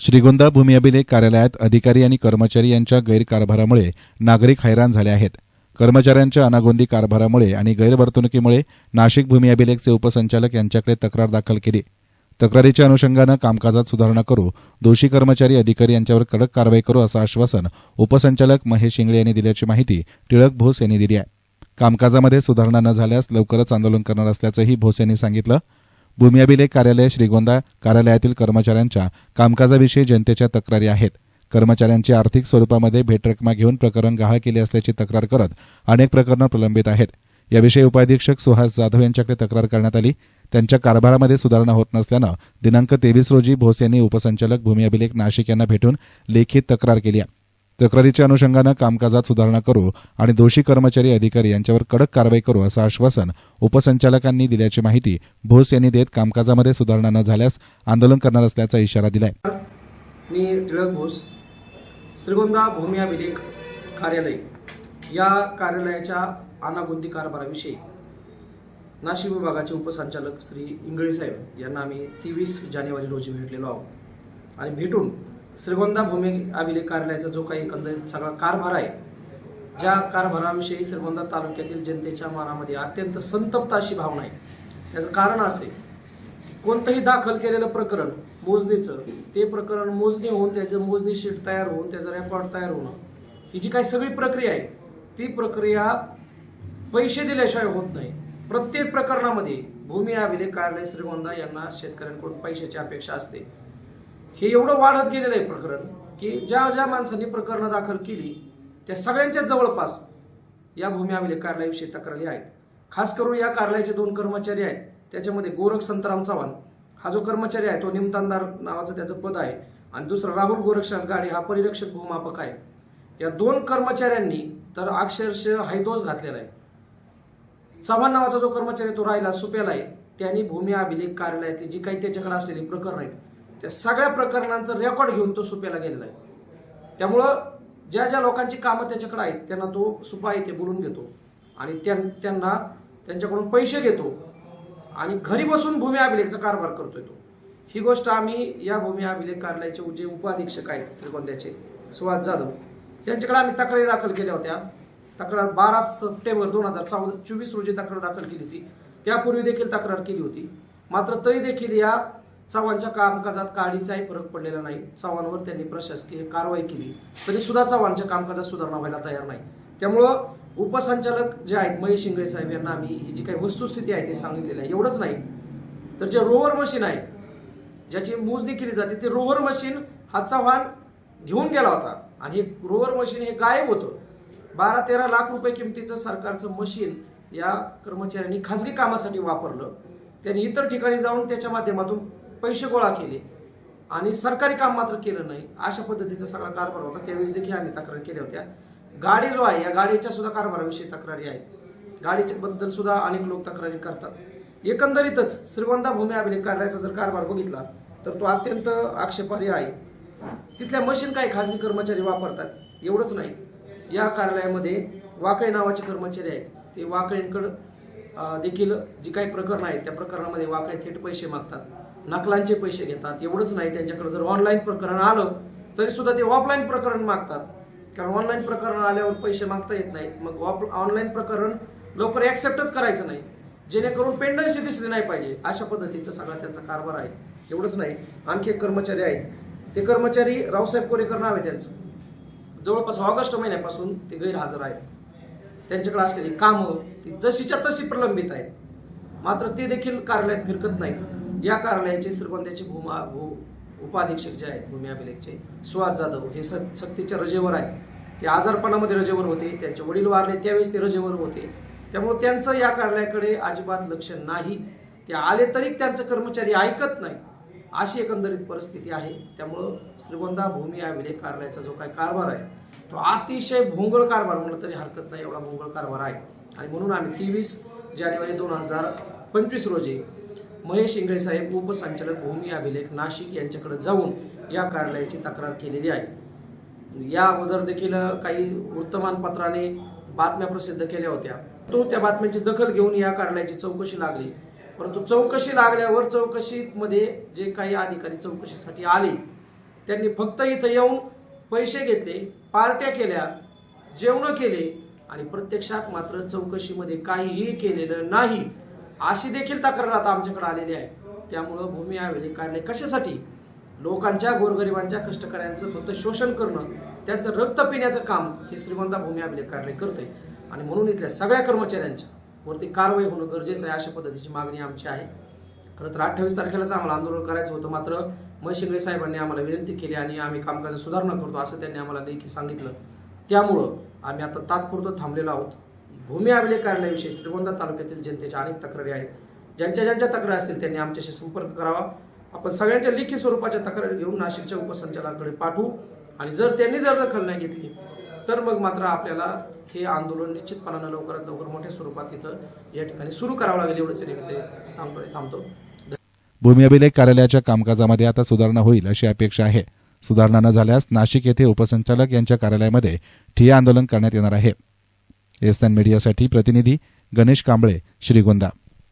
श्रीगोंदा भूमी अभिलेख कार्यालयात अधिकारी आणि कर्मचारी यांच्या गैरकारभारामुळे नागरिक हैराण झाले आहेत. कर्मचाऱ्यांच्या अनागोंदी कारभारामुळे आणि गैरवर्तणुकीमुळे नाशिक भूमी अभिलेखचे उपसंचालक यांच्याकडे तक्रार दाखल केली. तक्रारीच्या अनुषंगानं कामकाजात सुधारणा करू दोषी कर्मचारी अधिकारी यांच्यावर कडक कारवाई करू असं आश्वासन उपसंचालक महेश इंगळे यांनी दिल्याची माहिती टिळक भोस यांनी दिली आहे. कामकाजामध्ये सुधारणा न झाल्यास लवकरच आंदोलन करणार असल्याचंही भोस यांनी सांगितलं. भूमी अभिलेख कार्यालय श्रीगोंदा कार्यालयातील कर्मचाऱ्यांच्या कामकाजाविषयी जनतेच्या तक्रारी आहेत. कर्मचाऱ्यांची आर्थिक स्वरूपामध्ये भेटरकमा घेऊन प्रकरण गहाळ केले असल्याची तक्रार करत अनेक प्रकरणं प्रलंबित आहेत. याविषयी उपाधीक्षक सुहास जाधव यांच्याकडे तक्रार करण्यात आली. त्यांच्या कारभारामध्ये सुधारणा होत नसल्यानं दिनांक तेवीस रोजी भोस यांनी उपसंचालक भूमी अभिलेख नाशिक यांना भेटून लेखी तक्रार केली आहे. तक्रारीच्या अनुषंगानं कामकाजात सुधारणा करू आणि दोषी कर्मचारी अधिकारी यांच्यावर कडक कारवाई करू असं आश्वासन उपसंचालकांनी दिल्याची माहिती भोस यांनी देत कामकाजामध्ये सुधारणा न झाल्यास आंदोलन करणार असल्याचा इशारा दिलाय. मी टिळक भोस श्रीगोंदा भूमी अभिलेख कार्यालय. या कार्यालयाच्या अनागोंदी कारभाराविषयी नाशिक विभागाचे उपसंचालक श्री इंगळे साहेब यांना आम्ही तेवीस जानेवारी रोजी भेटलेलो आहोत. आणि भेटून श्रीगोंदा भूमी अभिलेख कार्यालयाचा जो काही एकंदरीत सगळा कारभार आहे ज्या कारभाराविषयी श्रीगोंदा तालुक्यातील जनतेच्या मनामध्ये अत्यंत संतप्त अशी भावना आहे. त्याचं कारण असे कोणतंही दाखल केलेलं प्रकरण मोजणीचं ते प्रकरण मोजणी होऊन त्याचं मोजणी शीट तयार होऊन त्याचं रेकॉर्ड तयार होणं ही जी काही सगळी प्रक्रिया आहे ती प्रक्रिया पैसे दिल्याशिवाय होत नाही. प्रत्येक प्रकरणामध्ये भूमी अभिलेख कार्यालय श्रीगोंदा यांना शेतकऱ्यांकडून पैशाची अपेक्षा असते. हे एवढं वाढत गेलेलं आहे प्रकरण की ज्या ज्या माणसांनी प्रकरणं दाखल केली त्या सगळ्यांच्या जवळपास या भूमी अभिलेख कार्यालयाविषयी तक्रारी आहेत. खास करून या कार्यालयाचे दोन कर्मचारी आहेत. त्याच्यामध्ये गोरख संतराम चव्हाण. हा जो कर्मचारी आहे तो निमतानदार नावाचं त्याचं पद आहे. आणि दुसरा राहुल गोरक्षनाथ गाडे हा परिरक्षक भूमापक आहे. या दोन कर्मचाऱ्यांनी तर अक्षरशः हैदोस घातलेला आहे. चव्हाण नावाचा जो कर्मचारी तो राहिला सुपेला आहे. त्यांनी भूमी अभिलेख कार्यालयातली जी काही त्याच्याकडे असलेली प्रकरण आहेत त्या सगळ्या प्रकरणांचं रेकॉर्ड घेऊन तो सुप्याला गेलेला आहे. त्यामुळं ज्या ज्या लोकांची कामं त्याच्याकडे आहेत त्यांना तो सुपा येथे बोलून घेतो आणि त्यां- त्यांना त्यांच्याकडून पैसे घेतो आणि घरी बसून भूमी अभिलेखचा कारभार करतोय तो. ही गोष्ट आम्ही या भूमी अभिलेख कार्यालयाचे जे उपाधीक्षक आहेत श्रीगोंद्याचे सुहास जाधव त्यांच्याकडे आम्ही तक्रारी दाखल केल्या होत्या. तक्रार बारा सप्टेंबर दोन हजार चौदा चोवीस रोजी तक्रार दाखल केली होती. त्यापूर्वी देखील तक्रार केली होती. मात्र तरी देखील या चव्हाणच्या कामकाजात काडीचाही फरक पडलेला नाही. चव्हाणवर त्यांनी प्रशासकीय कारवाई केली. तरी सुद्धा चव्हाणच्या कामकाजात सुधारणा व्हायला तयार नाही. त्यामुळं उपसंचालक जे आहेत महेश शिंगळे साहेब यांना आम्ही ही जी काही वस्तुस्थिती आहे ती सांगितलेली आहे. एवढंच नाही. तर जे रोवर मशीन आहे ज्याची मोजणी केली जाते ते रोवर मशीन हा चव्हाण घेऊन गेला होता. आणि हे रोवर मशीन हे गायब होतं. बारा तेरा लाख रुपये किमतीचं सरकारचं मशीन या कर्मचाऱ्यांनी खासगी कामासाठी वापरलं. त्यांनी इतर ठिकाणी जाऊन त्याच्या माध्यमातून पैसे गोळा केले आणि सरकारी काम मात्र केलं नाही अशा पद्धतीचा सगळा कारभार होता. त्यावेळेस देखील आम्ही तक्रार केल्या होत्या. गाडी जो आहे या गाडीच्या सुद्धा कारभाराविषयी तक्रारी आहेत. गाडीच्या बद्दल सुद्धा अनेक लोक तक्रारी करतात. एकंदरीतच श्रीगोंदा भूमी अभिलेख कार्यालयाचा जर कारभार बघितला तर तो अत्यंत आक्षेपार्ह आहे. तिथल्या मशीन काही खाजगी कर्मचारी वापरतात एवढंच नाही. या कार्यालयामध्ये वाकळे नावाचे कर्मचारी आहेत. ते वाकळेंकडं देखील जी काही प्रकरण आहेत त्या प्रकरणामध्ये वाकडे थेट पैसे मागतात. नकलांचे पैसे घेतात. एवढंच नाही त्यांच्याकडे जर ऑनलाईन प्रकरण आलं तरी सुद्धा ते ऑफलाईन प्रकरण मागतात. कारण ऑनलाईन प्रकरण आल्यावर पैसे मागता येत नाहीत. मग ऑनलाईन प्रकरण लवकर ऍक्सेप्टच करायचं नाही. जेणेकरून पेंडन्सी दिसली नाही पाहिजे. अशा पद्धतीचा सगळा त्यांचा कारभार आहे. एवढंच नाही. आणखी एक कर्मचारी आहेत. ते कर्मचारी रावसाहेब कोरेकर नाव आहे त्यांचं. जवळपास ऑगस्ट महिन्यापासून ते गैरहजर आहेत. त्यांच्याकडे असलेली कामं ती जशीच्या तशी प्रलंबित आहेत. मात्र ते देखील कार्यालयात फिरकत नाहीत. या कार्यालयाचे श्रीगोंद्याचे भूमा भू उपाधीक्षक जे आहेत भूमी अभिलेखचे सुहास जाधव हे सक सक्तीच्या रजेवर आहेत. ते आजारपणामध्ये रजेवर होते त्यांचे वडील वारले त्यावेळेस ते रजेवर होते. त्यामुळे त्यांचं या कार्यालयाकडे अजिबात लक्ष नाही. ते आले तरी त्यांचं कर्मचारी ऐकत नाही अशी एकंदरीत परिस्थिती आहे. त्यामुळं श्रीगोंदा भूमी अभिलेख कार्यालयाचा जो काही कारभार आहे तो अतिशय भोंगळ कारभार म्हणलं तरी हरकत नाही एवढा भोंगळ कारभार आहे. आणि म्हणून आम्ही तेवीस जानेवारी दोन हजार पंचवीस रोजी महेश इंगळे साहेब उपसंचालक भूमी अभिलेख नाशिक यांच्याकडे जाऊन या कार्यालयाची तक्रार केलेली आहे. या अगोदर देखील काही वृत्तमानपत्राने बातम्या प्रसिद्ध केल्या होत्या. तो त्या बातम्यांची दखल घेऊन या कार्यालयाची चौकशी लागली. परंतु चौकशी लागल्यावर चौकशीमध्ये जे काही अधिकारी चौकशीसाठी आले त्यांनी फक्त इथं येऊन पैसे घेतले पार्ट्या केल्या जेवणं केले आणि प्रत्यक्षात मात्र चौकशीमध्ये काहीही केलेलं नाही. अशी देखील तक्रार आता आमच्याकडे आलेली आहे. त्यामुळं भूमी आवेली कार्यालय कशासाठी? लोकांच्या गोरगरिबांच्या कष्टकऱ्यांचं फक्त शोषण करणं त्यांचं रक्त पिण्याचं काम हे श्रीमंता भूमी आवेली कार्यालय करते आणि म्हणून इथल्या सगळ्या कर्मचाऱ्यांच्या वरती कारवाई होणं गरजेचं आहे अशा पद्धतीची मागणी आमची आहे. खरं तर अठ्ठावीस तारखेलाच आम्हाला आंदोलन करायचं होतं मात्र शिंगळे साहेबांनी आम्हाला विनंती केली आणि आम्ही कामकाजात सुधारणा करतो असं त्यांनी आम्हाला लेखी सांगितलं. त्यामुळं आम्ही आता तात्पुरतं थांबलेलो आहोत. भूमी अभिलेख कार्यालयाविषयी श्रीगोंदा तालुक्यातील जनतेच्या अनेक तक्रारी आहेत. ज्यांच्या ज्यांच्या तक्रारी असतील त्यांनी आमच्याशी संपर्क करावा. आपण सगळ्यांच्या लेखी स्वरूपाच्या तक्रारी घेऊन नाशिकच्या उपसंचालकाकडे पाठवू. आणि जर त्यांनी जर दखल नाही घेतली तर मग मात्र आपल्याला हे आंदोलन निश्चितपणानं लवकरात लवकर मोठ्या स्वरूपात इथं या ठिकाणी सुरू करावं लागेल एवढंच निमित्त सांगतो थांबतो. भूमी अभिलेख कार्यालयाच्या कामकाजामध्ये आता सुधारणा होईल अशी अपेक्षा आहे. सुधारणा न झाल्यास नाशिक येथे उपसंचालक यांच्या कार्यालयामध्ये ठिय्या आंदोलन करण्यात येणार आहे. एसएन मीडियासाठी प्रतिनिधी गणेश कांबळे श्रीगोंदा.